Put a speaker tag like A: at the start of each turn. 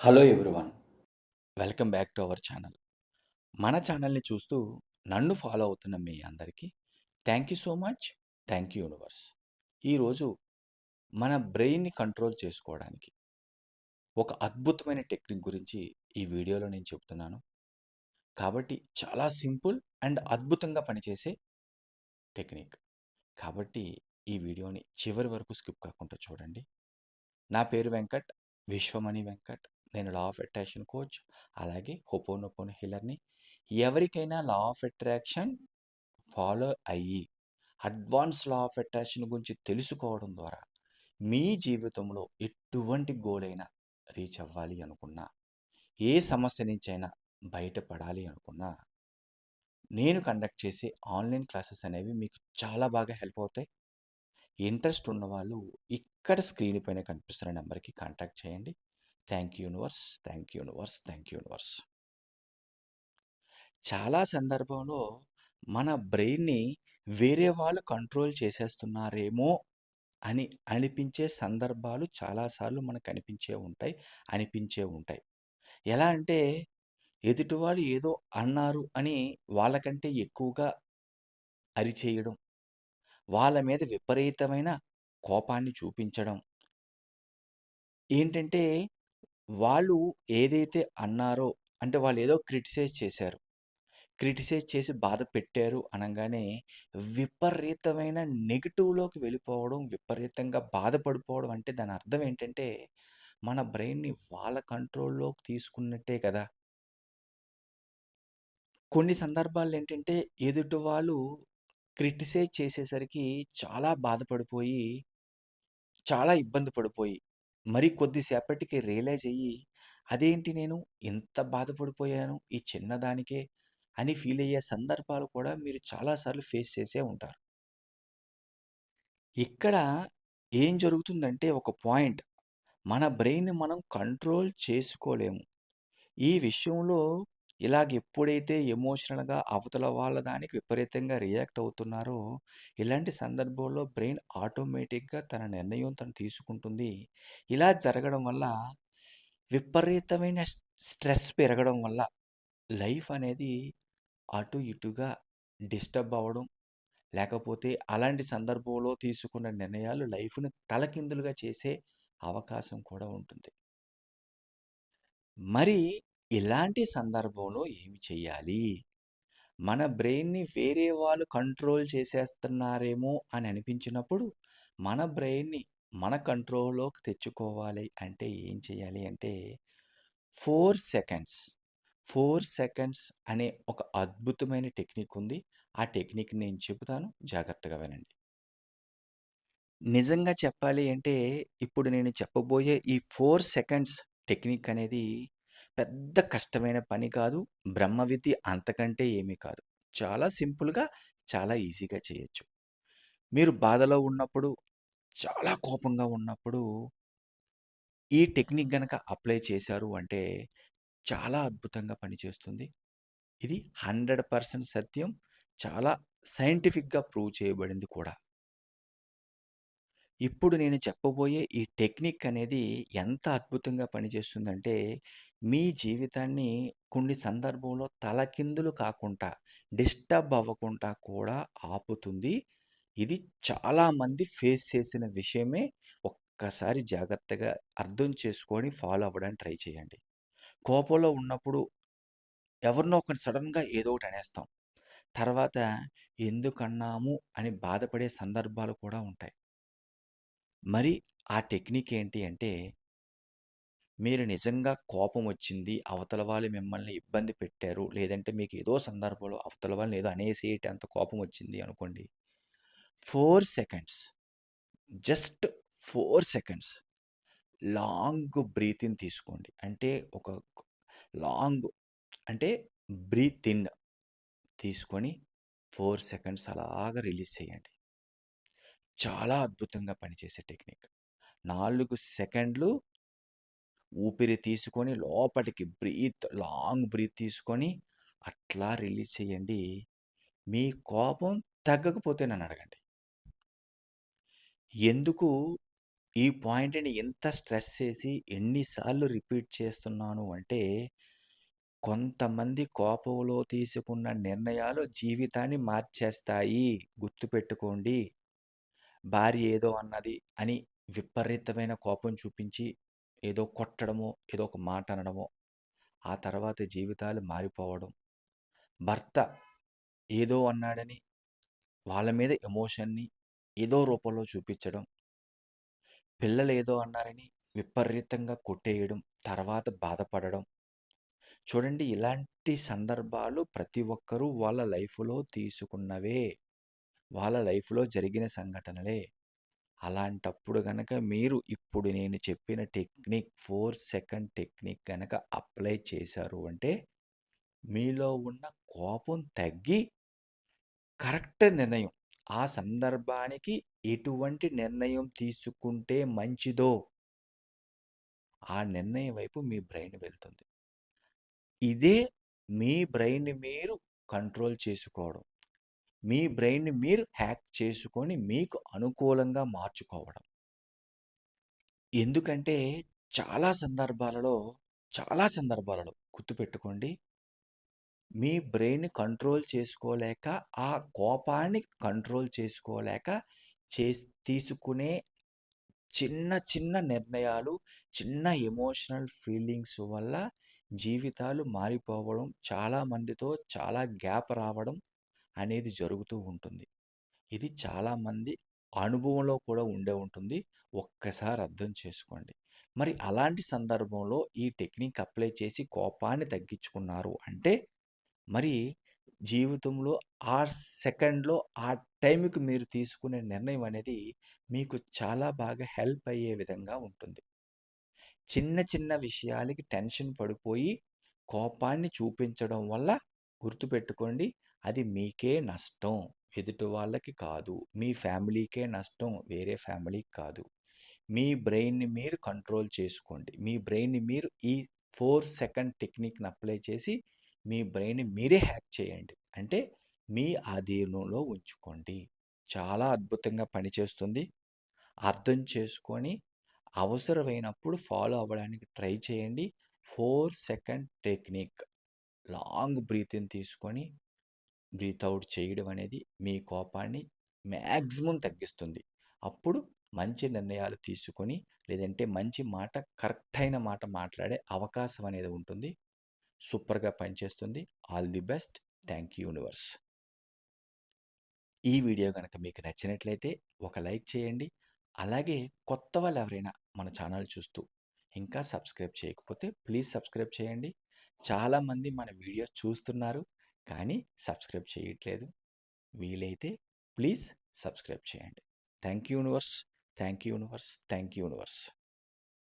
A: Hello everyone welcome back to our channel మన ఛానల్ని చూస్తూ నన్ను ఫాలో అవుతున్న మీ అందరికీ thank you so much thank you universe ఈరోజు మన బ్రెయిన్ని కంట్రోల్ చేసుకోవడానికి ఒక అద్భుతమైన టెక్నిక్ గురించి ఈ వీడియోలో నేను చెప్తున్నాను. కాబట్టి చాలా సింపుల్ అండ్ అద్భుతంగా పనిచేసే టెక్నిక్ కాబట్టి ఈ వీడియోని చివరి వరకు స్కిప్ కాకుండా చూడండి. నా పేరు వెంకట్ విశ్వమణి వెంకట్. నేను లా ఆఫ్ అట్రాక్షన్ కోచ్ అలాగే హోపోనోపోన్ హీలర్ని ఎవరికైనా లా ఆఫ్ అట్రాక్షన్ ఫాలో అయ్యి అడ్వాన్స్ లా ఆఫ్ అట్రాక్షన్ గురించి తెలుసుకోవడం ద్వారా మీ జీవితంలో ఎటువంటి గోల్ అయినా రీచ్ అవ్వాలి అనుకున్నా ఏ సమస్య నుంచైనా బయటపడాలి అనుకున్నా నేను కండక్ట్ చేసే ఆన్లైన్ క్లాసెస్ అనేవి మీకు చాలా బాగా హెల్ప్ అవుతాయి. ఇంట్రెస్ట్ ఉన్నవాళ్ళు ఇక్కడ స్క్రీన్ పైన కనిపిస్తున్న నెంబర్కి కాంటాక్ట్ చేయండి. Thank you universe thank you universe thank you universe. చాలా సందర్భంలో మన బ్రెయిన్ని వేరే వాళ్ళు కంట్రోల్ చేసేస్తున్నారేమో అని అనిపించే సందర్భాలు చాలాసార్లు మనకు అనిపించే ఉంటాయి అనిపించే ఉంటాయి. ఎలా అంటే ఎదుటివాళ్ళు ఏదో అన్నారు అని వాళ్ళకంటే ఎక్కువగా అరిచేయడం వాళ్ళ మీద విపరీతమైన కోపాన్ని చూపించడం. ఏంటంటే వాళ్ళు ఏదైతే అన్నారో అంటే వాళ్ళు ఏదో క్రిటిసైజ్ చేశారు. క్రిటిసైజ్ చేసి బాధ పెట్టారు అనగానే విపరీతమైన నెగిటివ్లోకి వెళ్ళిపోవడం విపరీతంగా బాధపడిపోవడం అంటే దాని అర్థం ఏంటంటే మన బ్రెయిన్ని వాళ్ళ కంట్రోల్లోకి తీసుకున్నట్టే కదా! కొన్ని సందర్భాల్లో ఏంటంటే ఎదుటి వాళ్ళు క్రిటిసైజ్ చేసేసరికి చాలా బాధపడిపోయి చాలా ఇబ్బంది పడిపోయి మరి కొద్దిసేపటికి రియలైజ్ అయ్యి అదేంటి నేను ఇంత బాధపడిపోయాను ఈ చిన్నదానికే అని ఫీల్ అయ్యే సందర్భాలు కూడా మీరు చాలాసార్లు ఫేస్ చేసే ఉంటారు. ఇక్కడ ఏం జరుగుతుందంటే ఒక పాయింట్. మన బ్రెయిన్ మనం కంట్రోల్ చేసుకోలేము. ఈ విషయంలో ఇలాగ ఎప్పుడైతే ఎమోషనల్గా అవతల వాళ్ళ దానికి విపరీతంగా రియాక్ట్ అవుతున్నారో ఇలాంటి సందర్భంలో బ్రెయిన్ ఆటోమేటిక్గా తన నిర్ణయం తను తీసుకుంటుంది. ఇలా జరగడం వల్ల విపరీతమైన స్ట్రెస్ పెరగడం వల్ల లైఫ్ అనేది అటు ఇటుగా డిస్టర్బ్ అవ్వడం లేకపోతే అలాంటి సందర్భంలో తీసుకున్న నిర్ణయాలు లైఫ్ని తలకిందులుగా చేసే అవకాశం కూడా ఉంటుంది. మరి ఇలాంటి సందర్భంలో ఏమి చేయాలి? మన బ్రెయిన్ని వేరే వాళ్ళు కంట్రోల్ చేసేస్తున్నారేమో అని అనిపించినప్పుడు మన బ్రెయిన్ని మన కంట్రోల్లోకి తెచ్చుకోవాలి అంటే ఏం చేయాలి అంటే ఫోర్ సెకండ్స్ ఫోర్ సెకండ్స్ అనే ఒక అద్భుతమైన టెక్నిక్ ఉంది. ఆ టెక్నిక్ నేను చెబుతాను. జాగ్రత్తగా వినండి. నిజంగా చెప్పాలి అంటే ఇప్పుడు నేను చెప్పబోయే ఈ ఫోర్ సెకండ్స్ టెక్నిక్ అనేది పెద్ద కష్టమైన పని కాదు. బ్రహ్మవిద్య అంతకంటే ఏమీ కాదు. చాలా సింపుల్గా చాలా ఈజీగా చేయొచ్చు. మీరు బాధలో ఉన్నప్పుడు చాలా కోపంగా ఉన్నప్పుడు ఈ టెక్నిక్ గనక అప్లై చేశారు అంటే చాలా అద్భుతంగా పనిచేస్తుంది. ఇది హండ్రెడ్ పర్సెంట్ సత్యం. చాలా సైంటిఫిక్గా ప్రూవ్ చేయబడింది కూడా. ఇప్పుడు నేను చెప్పబోయే ఈ టెక్నిక్ అనేది ఎంత అద్భుతంగా పనిచేస్తుందంటే మీ జీవితాన్ని కొన్ని సందర్భంలో తలకిందులు కాకుండా డిస్టర్బ్ అవ్వకుండా కూడా ఆపుతుంది. ఇది చాలామంది ఫేస్ చేసిన విషయమే. ఒక్కసారి జాగ్రత్తగా అర్థం చేసుకొని ఫాలో అవ్వడానికి ట్రై చేయండి. కోపంలో ఉన్నప్పుడు ఎవరినో ఒకటి సడన్గా ఏదో ఒకటి అనేస్తాం. తర్వాత ఎందుకన్నాము అని బాధపడే సందర్భాలు కూడా ఉంటాయి. మరి ఆ టెక్నిక్ ఏంటి అంటే మీరు నిజంగా కోపం వచ్చింది అవతల వాళ్ళు మిమ్మల్ని ఇబ్బంది పెట్టారు లేదంటే మీకు ఏదో సందర్భంలో అవతల వాళ్ళని ఏదో అనేసేటి అంత కోపం వచ్చింది అనుకోండి. Four seconds just four seconds long breathing తీసుకోండి. అంటే ఒక లాంగ్ అంటే బ్రీత్ ఇన్ తీసుకొని ఫోర్ సెకండ్స్ అలాగా రిలీజ్ చేయండి. చాలా అద్భుతంగా పనిచేసే టెక్నిక్. నాలుగు సెకండ్లు ఊపిరి తీసుకొని లోపలికి బ్రీత్ లాంగ్ బ్రీత్ తీసుకొని అట్లా రిలీజ్ చేయండి మీ కోపం తగ్గకపోతే నన్ను అడగండి ఎందుకు ఈ పాయింట్‌ని ఎంత స్ట్రెస్ చేసి ఎన్నిసార్లు రిపీట్ చేస్తున్నాను అంటే, కొంతమంది కోపంలో తీసుకున్న నిర్ణయాలు జీవితాన్ని మార్చేస్తాయి. గుర్తుపెట్టుకోండి. భార్య ఏదో అన్నది అని విపరీతమైన కోపం చూపించి, ఏదో కొట్టడమో, ఏదో ఒక మాట అనడమో, ఆ తర్వాత జీవితాలు మారిపోవడం. భర్త ఏదో అన్నాడని వాళ్ళ మీద ఎమోషన్‌ని ఏదో రూపంలో చూపించడం. పిల్లలు ఏదో అన్నారని విపరీతంగా కొట్టేయడం, తర్వాత బాధపడడం. చూడండి ఇలాంటి సందర్భాలు ప్రతి ఒక్కరూ వాళ్ళ లైఫ్‌లో తీసుకున్నవే. వాళ్ళ లైఫ్‌లో జరిగిన సంఘటనలే. అలాంటప్పుడు గనక మీరు ఇప్పుడు నేను చెప్పిన టెక్నిక్ ఫోర్ సెకండ్ టెక్నిక్ గనక అప్లై చేశారు అంటే, మీలో ఉన్న కోపం తగ్గి కరెక్ట్ నిర్ణయం ఆ సందర్భానికి ఎటువంటి నిర్ణయం తీసుకుంటే మంచిదో ఆ నిర్ణయం వైపు మీ బ్రెయిన్ వెళ్తుంది. ఇదే మీ బ్రెయిన్ మీరు కంట్రోల్ చేసుకోవడం. మీ బ్రెయిన్‌ని మీరు హ్యాక్ చేసుకొని మీకు అనుకూలంగా మార్చుకోవడం. ఎందుకంటే చాలా సందర్భాలలో, చాలా సందర్భాలలో గుర్తుపెట్టుకోండి. మీ బ్రెయిన్ కంట్రోల్ చేసుకోలేక, ఆ కోపాన్ని కంట్రోల్ చేసుకోలేక చే తీసుకునే చిన్న చిన్న నిర్ణయాలు, చిన్న ఎమోషనల్ ఫీలింగ్స్ వల్ల జీవితాలు మారిపోవడం, చాలా మందితో చాలా గ్యాప్ రావడం అనేది జరుగుతూ ఉంటుంది. ఇది చాలామంది అనుభవంలో కూడా ఉండే ఉంటుంది. ఒక్కసారి అర్థం చేసుకోండి. మరి అలాంటి సందర్భంలో ఈ టెక్నిక్ అప్లై చేసి కోపాన్ని తగ్గించుకున్నారు అంటే, మరి జీవితంలో ఆ సెకండ్‌లో, ఆ టైంకి మీరు తీసుకునే నిర్ణయం అనేది మీకు చాలా బాగా హెల్ప్ అయ్యే విధంగా ఉంటుంది. చిన్న చిన్న విషయాలకి టెన్షన్ పడిపోయి కోపాన్ని చూపించడం వల్ల గుర్తుపెట్టుకోండి అది మీకే నష్టం. ఎదుటి వాళ్ళకి కాదు. మీ ఫ్యామిలీకే నష్టం. వేరే ఫ్యామిలీకి కాదు. మీ బ్రెయిన్‌ని మీరు కంట్రోల్ చేసుకోండి. మీ బ్రెయిన్‌ని మీరు ఈ ఫోర్ సెకండ్ టెక్నిక్‌ని అప్లై చేసి మీ బ్రెయిన్‌ని మీరే హ్యాక్ చేయండి. అంటే మీ ఆధీనంలో ఉంచుకోండి. చాలా అద్భుతంగా పనిచేస్తుంది. అర్థం చేసుకొని అవసరమైనప్పుడు ఫాలో అవ్వడానికి ట్రై చేయండి. Four second technique. Long breathing తీసుకొని, బ్రీత్ అవుట్ చేయడం అనేది మీ కోపాన్ని మ్యాక్సిమం తగ్గిస్తుంది. అప్పుడు మంచి నిర్ణయాలు తీసుకొని, లేదంటే మంచి మాట కరెక్ట్ అయిన మాట మాట్లాడే అవకాశం అనేది ఉంటుంది. సూపర్‌గా పనిచేస్తుంది. All the best. Thank you universe. ఈ వీడియో కనుక మీకు నచ్చినట్లయితే ఒక లైక్ చేయండి. అలాగే కొత్త వాళ్ళు ఎవరైనా మన ఛానల్ చూస్తూ ఇంకా సబ్స్క్రైబ్ చేయకపోతే ప్లీజ్ సబ్స్క్రైబ్ చేయండి. చాలామంది మన వీడియో చూస్తున్నారు. కానీ సబ్స్క్రైబ్ చేయట్లేదు. వీలైతే ప్లీజ్ సబ్స్క్రైబ్ చేయండి. Thank you universe. Thank you universe. Thank you universe.